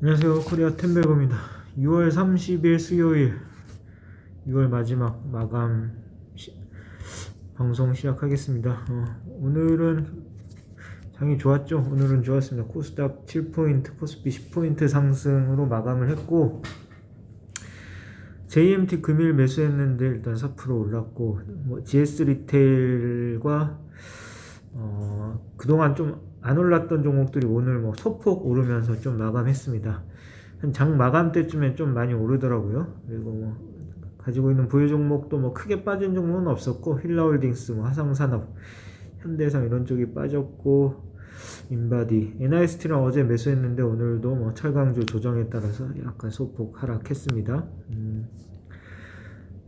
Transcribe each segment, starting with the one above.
안녕하세요. 코리아 템베거입니다. 6월 30일 수요일 6월 마지막 마감 시- 방송 시작하겠습니다. 어, 오늘은 장이 좋았죠. 오늘은 좋았습니다. 코스닥 7포인트, 코스피 10포인트 상승으로 마감을 했고 JMT 금일 매수했는데 일단 4% 올랐고 뭐 GS 리테일과 어, 그동안 좀 안 올랐던 종목들이 오늘 뭐 소폭 오르면서 좀 마감했습니다. 한 장 마감 때쯤에 좀 많이 오르더라고요. 그리고 뭐 가지고 있는 보유 종목도 뭐 크게 빠진 종목은 없었고 힐라홀딩스, 뭐 화성산업, 현대상 이런 쪽이 빠졌고 인바디, NIST랑 어제 매수했는데 오늘도 뭐 철강주 조정에 따라서 약간 소폭 하락했습니다. 음,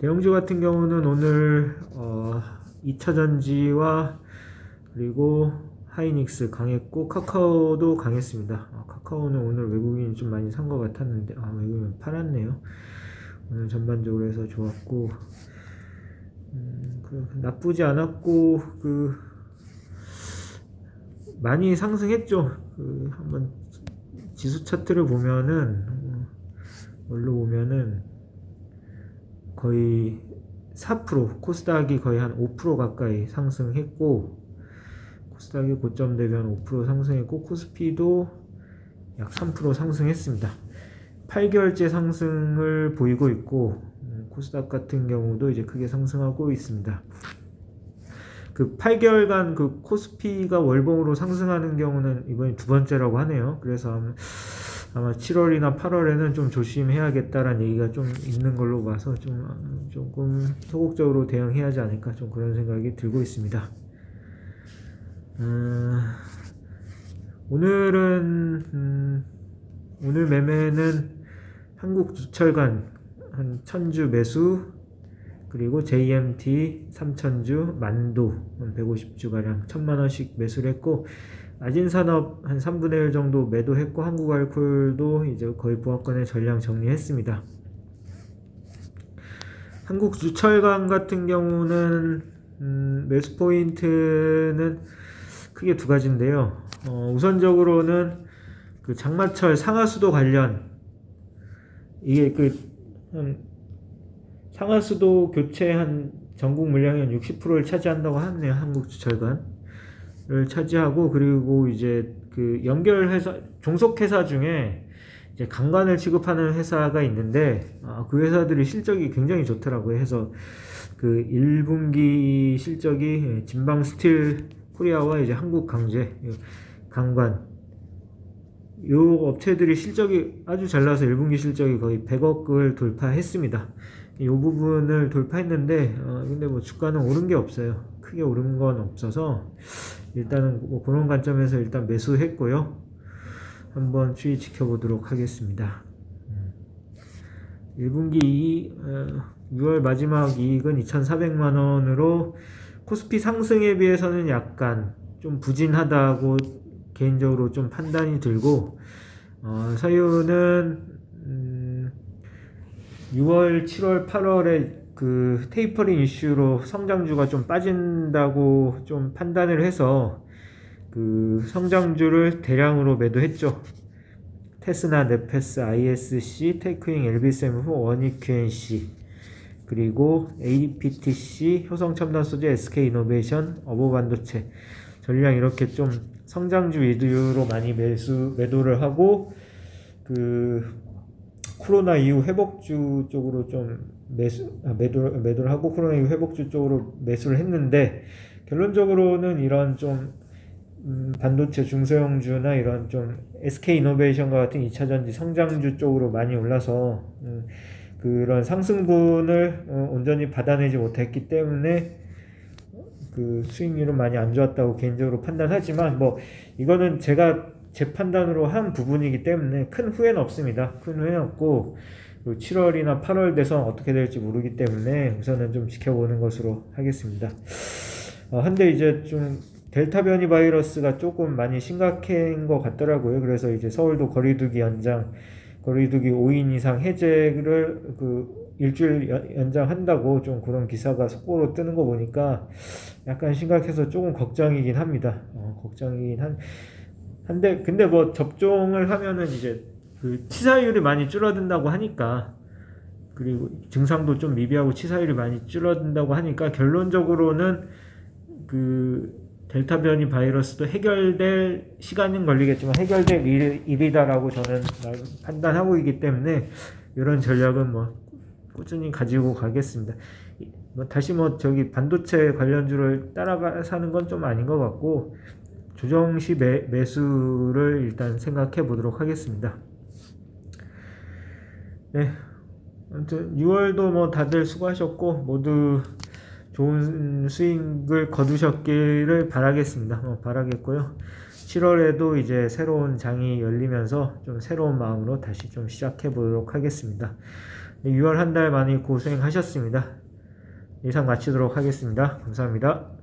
대형주 같은 경우는 오늘 어, 2차전지와 그리고 하이닉스 강했고 카카오도 강했습니다. 아, 카카오는 오늘 외국인이 좀 많이 산 것 같았는데 아 외국인 팔았네요. 오늘 전반적으로 해서 좋았고 음, 그, 나쁘지 않았고 그 많이 상승했죠. 그 한번 지수 차트를 보면은 어, 뭘로 보면은 거의 4% 코스닥이 거의 한 5% 가까이 상승했고 코스닥이 고점 대비 한 5% 상승했고 코스피도 약 3% 상승했습니다. 8개월째 상승을 보이고 있고 음, 코스닥 같은 경우도 이제 크게 상승하고 있습니다. 그 8개월간 그 코스피가 월봉으로 상승하는 경우는 이번이 두 번째라고 하네요. 그래서 아마- 아마 7월이나 8월에는 좀 조심해야겠다라는 얘기가 좀 있는 걸로 봐서 좀 어, 조금 소극적으로 대응해야 하지 않을까 좀 그런 생각이 들고 있습니다. 음, 오늘은 음, 오늘 매매는 한국주철관 한 천주 매수 그리고 JMT 3천주 만도 한 150주 가량 천만 원씩 매수를 했고 아진산업 한 3분의 1 정도 매도했고 한국알콜도 이제 거의 부합권의 전량 정리했습니다. 한국주철관 같은 경우는 음, 매수 포인트는 크게 두 가지인데요. 어, 우선적으로는 그 장마철 상하수도 관련 이게 그 한, 상하수도 교체 한 전국 물량의 한 60%를 차지한다고 하네요. 한국주철관을 차지하고 그리고 이제 그 연결 회사 종속 회사 중에 이제 강관을 취급하는 회사가 있는데 아, 그 회사들이 실적이 굉장히 좋더라고요. 해서 그 1분기 실적이 진방 스틸 코리아와 이제 한국 강제 강관 요 업체들이 실적이 아주 잘 나서 1분기 실적이 거의 100억을 돌파했습니다. 이 부분을 돌파했는데 어, 근데 뭐 주가는 오른 게 없어요. 크게 오른 건 없어서 일단은 뭐 그런 관점에서 일단 매수했고요. 한번 추이 지켜보도록 하겠습니다. 음. 1분기 이 6월 마지막 이익은 2,400만 원으로 코스피 상승에 비해서는 약간 좀 부진하다고 개인적으로 좀 판단이 들고 어, 사유는 음, 6월, 7월, 8월에 그 테이퍼링 이슈로 성장주가 좀 빠진다고 좀 판단을 해서 그 성장주를 대량으로 매도했죠. 테스나, 네페스, ISC, 테크잉, 엘비세ム, 원익 QNC 그리고 APTC, 효성 첨단 소재, SK이노베이션, 어보 반도체. 전량 이렇게 좀 성장주 위주로 많이 매수 매도를 하고 그 코로나 이후 회복주 쪽으로 좀 매수 아, 매도 매도를 하고 코로나 이후 회복주 쪽으로 매수를 했는데 결론적으로는 이런 좀 음, 반도체 중소형주나 이런 좀 SK 이노베이션과 같은 2차 전지 성장주 쪽으로 많이 올라서 음, 그런 상승분을 어, 온전히 받아내지 못했기 때문에 그 수익률은 많이 안 좋았다고 개인적으로 판단하지만 뭐 이거는 제가 제 판단으로 한 부분이기 때문에 큰 후회는 없습니다. 큰 후회는 없고 7월이나 8월 돼서 어떻게 될지 모르기 때문에 우선은 좀 지켜보는 것으로 하겠습니다. 어, 한데 이제 좀 델타 변이 바이러스가 조금 많이 심각한 것 같더라고요. 그래서 이제 서울도 거리두기 연장, 거리두기 5인 이상 해제를 그 일주일 연- 연장한다고 좀 그런 기사가 속보로 뜨는 거 보니까 약간 심각해서 조금 걱정이긴 합니다. 어, 걱정이긴 한, 한데 근데 뭐 접종을 하면은 이제 그 치사율이 많이 줄어든다고 하니까 그리고 증상도 좀 미비하고 치사율이 많이 줄어든다고 하니까 결론적으로는 그 델타 변이 바이러스도 해결될 시간은 걸리겠지만 해결될 일, 일이다라고 저는 판단하고 있기 때문에 이런 전략은 뭐 꾸준히 가지고 가겠습니다. 이- 뭐 다시 뭐 저기 반도체 관련주를 따라가 사는 건 좀 아닌 것 같고 조정 시 매, 매수를 일단 생각해 보도록 하겠습니다. 네. 아무튼 6월도 뭐 다들 수고하셨고 모두 좋은 수익을 거두셨기를 바라겠습니다. 어, 바라겠고요. 7월에도 이제 새로운 장이 열리면서 좀 새로운 마음으로 다시 좀 시작해 보도록 하겠습니다. 네, 6월 한 달 많이 고생하셨습니다. 이상 마치도록 하겠습니다. 감사합니다.